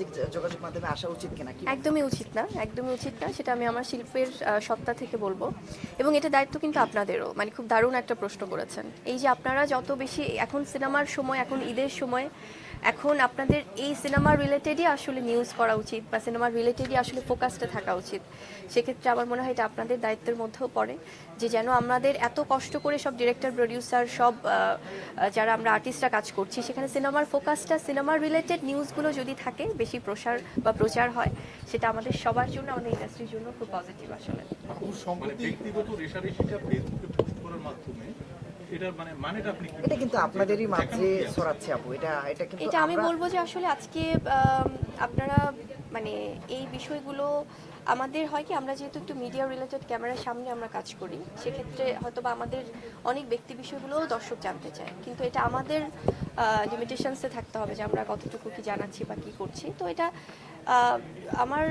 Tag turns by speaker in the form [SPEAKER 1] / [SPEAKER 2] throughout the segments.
[SPEAKER 1] সামাজিক যোগাযোগ মাধ্যমে আসা উচিত কিনা
[SPEAKER 2] একদমই উচিত না একদমই উচিত না সেটা আমি আমার শিল্পের সত্তা থেকে বলব। এবং এটা দায়িত্ব কিন্তু আপনাদেরও মানে খুব দারুণ একটা প্রশ্ন করেছেন। এই যে আপনারা যত বেশি এখন সিনেমার সময় এখন ঈদের সময় এখন আপনাদের এই সিনেমা রিলেটেডই আসলে নিউজ করা উচিত বা সিনেমা রিলেটেডই আসলে ফোকাসটা থাকা উচিত। সেক্ষেত্রে আমার মনে হয় এটা আপনাদের দায়িত্বের মধ্যেও পড়ে যে যেন আমাদের এত কষ্ট করে সব ডিরেক্টর প্রডিউসার সব যারা আমরা আর্টিস্টরা কাজ করছি, সেখানে সিনেমার ফোকাসটা সিনেমার রিলেটেড নিউজগুলো যদি থাকে, বেশি প্রসার বা প্রচার হয়, সেটা আমাদের সবার জন্য আমাদের ইন্ডাস্ট্রির জন্য খুব পজিটিভ আসলে।
[SPEAKER 3] সম্প্রতি ব্যক্তিগত রেশারেশিটা ফেসবুকে পোস্ট করার মাধ্যমে মানে মানেটা আপনি কি?
[SPEAKER 1] এটা কিন্তু আপনাদেরই মাঝে ছড়াচ্ছে আপু এটা এটা কিন্তু
[SPEAKER 2] এটা আমি বলব যে আসলে আজকে আপনারা মানে এই বিষয়গুলো আমাদের হয় কি আমরা যেহেতু একটু মিডিয়া রিলেটেড ক্যামেরার সামনে আমরা কাজ করি সেক্ষেত্রে হয়তো বা আমাদের অনেক ব্যক্তি বিষয়গুলোও দর্শক জানতে চায়। কিন্তু এটা আমাদের লিমিটেশনসে থাকতে হবে যে আমরা কতটুকু কি জানাচ্ছি বা কি করছি। তো এটা আমার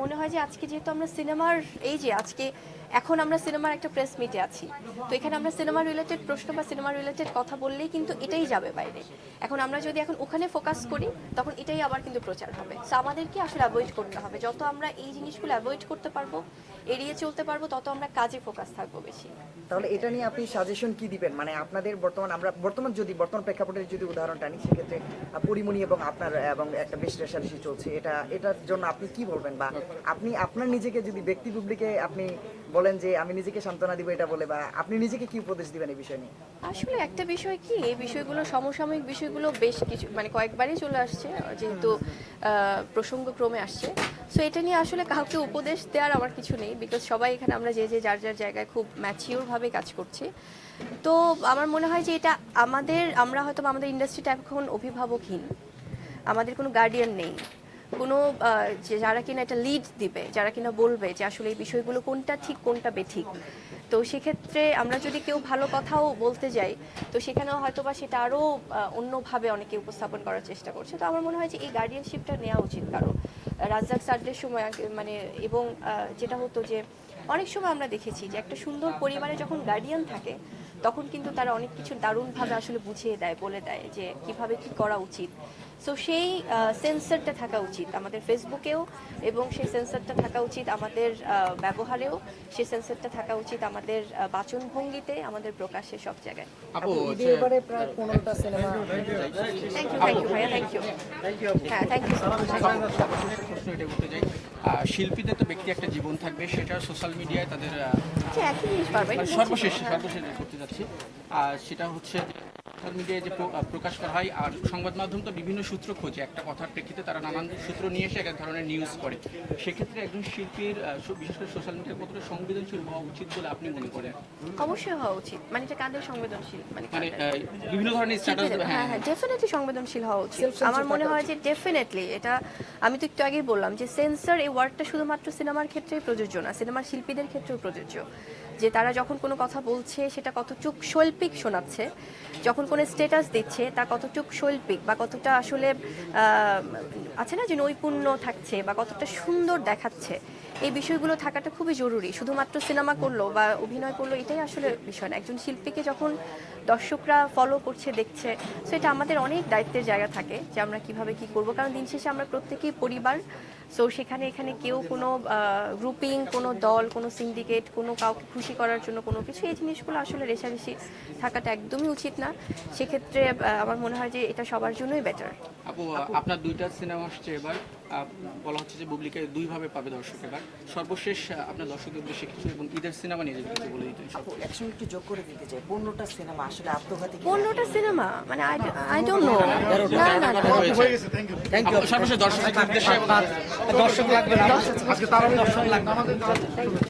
[SPEAKER 2] মনে হয় যে আজকে যেহেতু আমরা সিনেমার এই যে আজকে এখন আমরা সিনেমার একটা প্রেস মিটে আছি। তো এখানে আমরা সিনেমা রিলেটেড প্রশ্ন বা সিনেমা রিলেটেড কথা বললেই কিন্তু এটাই যাবে বাইরে। এখন আমরা যদি এখন ওখানে ফোকাস করি, তখন এটাই আবার কিন্তু প্রচার হবে। সো আমাদেরকে আসলে অ্যাভয়েড করতে হবে। যত আমরা এই জিনিসগুলো অ্যাভয়েড করতে পারব, এড়িয়ে চলতে পারব, তত আমরা কাজে ফোকাস থাকব বেশি।
[SPEAKER 1] তাহলে এটা নিয়ে আপনি সাজেশন কি দিবেন? মানে আপনাদের বর্তমান আমরা বর্তমান যদি, বর্তমান প্রেক্ষাপটের যদি উদাহরণটা নিই, সেক্ষেত্রে পরিমণি এবং আপনার, এবং একটা বেশ রেশারেশি চলছে। এটা, এটার জন্য আপনি কি বলবেন? বা আপনি, আপনার নিজেকে যদি ব্যক্তি পাবলিকে আপনি বলেন যে আমি নিজেকে সান্ত্বনা দিব এটা বলে বা আপনি নিজেকে কি উপদেশ দিবেন এই বিষয় নিয়ে?
[SPEAKER 2] আসলে একটা বিষয় কি এই বিষয়গুলো সমসাময়িক বিষয়গুলো বেশ কিছু মানে কয়েকবারই চলে আসছে যেহেতু আহ, প্রসঙ্গক্রমে আসছে। সো এটা নিয়ে আসলে কাউকে উপদেশ দেওয়ার আমার কিছু নেই বিকজ সবাই এখানে আমরা যে যে যার যার জায়গায় খুব ম্যাচিওরভাবে কাজ করছি। তো আমার মনে হয় যে এটা আমাদের আমরা হয়তো আমাদের ইন্ডাস্ট্রিটা এখন অভিভাবকহীন। আমাদের কোনো গার্ডিয়ান নেই। কোনো যারা কিনা এটা লিড দিবে, যারা কিনা বলবে যে আসলে এই বিষয়গুলো কোনটা ঠিক, কোনটা বেঠিক। তো সেক্ষেত্রে আমরা যদি কেউ ভালো কথাও বলতে যাই, তো সেখানেও হয়তো বা সেটা আরও অন্যভাবে অনেকে উপস্থাপন করার চেষ্টা করছে। তো আমার মনে হয় যে এই গার্ডিয়ানশিপটা নেওয়া উচিত কারও। রাজ্জাক স্যারদের সময় মানে এবং যেটা হতো যে অনেক সময় আমরা দেখেছি যে একটা সুন্দর পরিবারে যখন গার্ডিয়ান থাকে তখন কিন্তু তারা অনেক কিছু দারুণভাবে আসলে বুঝিয়ে দেয় বলে দেয় যে কীভাবে কি করা উচিত। সো সেই সেন্সারটা থাকা উচিত আমাদের ফেসবুকেও এবং সেই সেন্সারটা থাকা উচিত আমাদের আহ, ব্যবহারেও। সেই সেন্সারটা থাকা উচিত আমাদের আহ, বাচনভঙ্গিতে আমাদের প্রকাশে সব জায়গায়।
[SPEAKER 1] এবারে প্রায় পনেরোটা cinema
[SPEAKER 2] thank you thank you ভাইয়া থ্যাংক ইউ হ্যাঁ থ্যাংক ইউ
[SPEAKER 4] শিল্পীদের তো ব্যক্তি একটা জীবন থাকবে সেটা সোশ্যাল মিডিয়ায় তাদের সর্বশেষ সর্বশেষ করতে যাচ্ছি। আর সেটা হচ্ছে সোশ্যাল মিডিয়ায় যে প্রকাশ করা হয় আর সংবাদ মাধ্যম তো বিভিন্ন সূত্র খোঁজে। একটা কথার প্রেক্ষিতে তারা নানান সূত্র নিয়ে এসে এক এক ধরনের নিউজ করে। সেক্ষেত্রে একজন শিল্পীর বিশেষ করে সোশ্যাল মিডিয়ায় কতটা সংবেদনশীল হওয়া উচিত বলে আপনি মনে করেন?
[SPEAKER 2] অবশ্যই হওয়া উচিত। মানে এটা কাদের সংবেদনশীল? মানে
[SPEAKER 4] মানে বিভিন্ন ধরনের স্ট্যাটাস
[SPEAKER 2] হ্যাঁ।
[SPEAKER 4] হ্যাঁ
[SPEAKER 2] হ্যাঁ ডেফিনেটলি সংবেদনশীল হওয়া উচিত। আমার মনে হয় যে ডেফিনেটলি এটা আমি তো একটু আগেই বললাম যে সেন্সর এই ওয়ার্ডটা শুধুমাত্র সিনেমার ক্ষেত্রেই প্রযোজ্য না সিনেমার শিল্পীদের ক্ষেত্রেও প্রযোজ্য। যে তারা যখন কোনো কথা বলছে, সেটা কতটুক শৈল্পিক শোনাচ্ছে, যখন কোনো স্ট্যাটাস দিচ্ছে, তা কতটুক শৈল্পিক বা কতটা আসলে আছে না যে নৈপুণ্য থাকছে বা কতটা সুন্দর দেখাচ্ছে, এই বিষয়গুলো থাকাটা খুবই জরুরি। শুধুমাত্র সিনেমা করল বা অভিনয় করল, এটাই আসলে বিষয় না। একজন শিল্পীকে যখন দর্শকরা ফলো করছে, দেখছে সো এটা আমাদের অনেক দায়িত্বের জায়গা থাকে যে আমরা কীভাবে কি করব। কারণ দিন শেষে আমরা প্রত্যেকেই পরিবার সো সেখানে, এখানে কেউ কোনো গ্রুপিং কোনো দল, কোনো সিন্ডিকেট কোনো কাউকে খুশি করার জন্য কোনো কিছু, এই জিনিসগুলো আসলে রেশারেশি থাকাটা একদমই উচিত না। সেক্ষেত্রে আমার মনে হয় যে এটা সবার জন্যই বেটার
[SPEAKER 4] আপু আপনার দুইটা সিনেমা আসছে এবার। বলা হচ্ছে যে বুবলিকে দুইভাবে পাবে দর্শক এবার। সর্বশেষ আপনার দর্শকদের উদ্দেশ্যে কিছু এবং ঈদের সিনেমা নিয়ে যদি কিছু বলে দিতেন
[SPEAKER 1] একসঙ্গে একটু যোগ করে দিতে চাই। পনেরোটা সিনেমা আসলে আত্মঘাতী?
[SPEAKER 2] পনেরোটা সিনেমা? মানে আই ডোন্ট নো না না। না
[SPEAKER 4] ইউ সর্বশেষ দর্শকদের উদ্দেশ্যে
[SPEAKER 5] দর্শক লাগবে না। আজকে তারা দর্শক লাগবে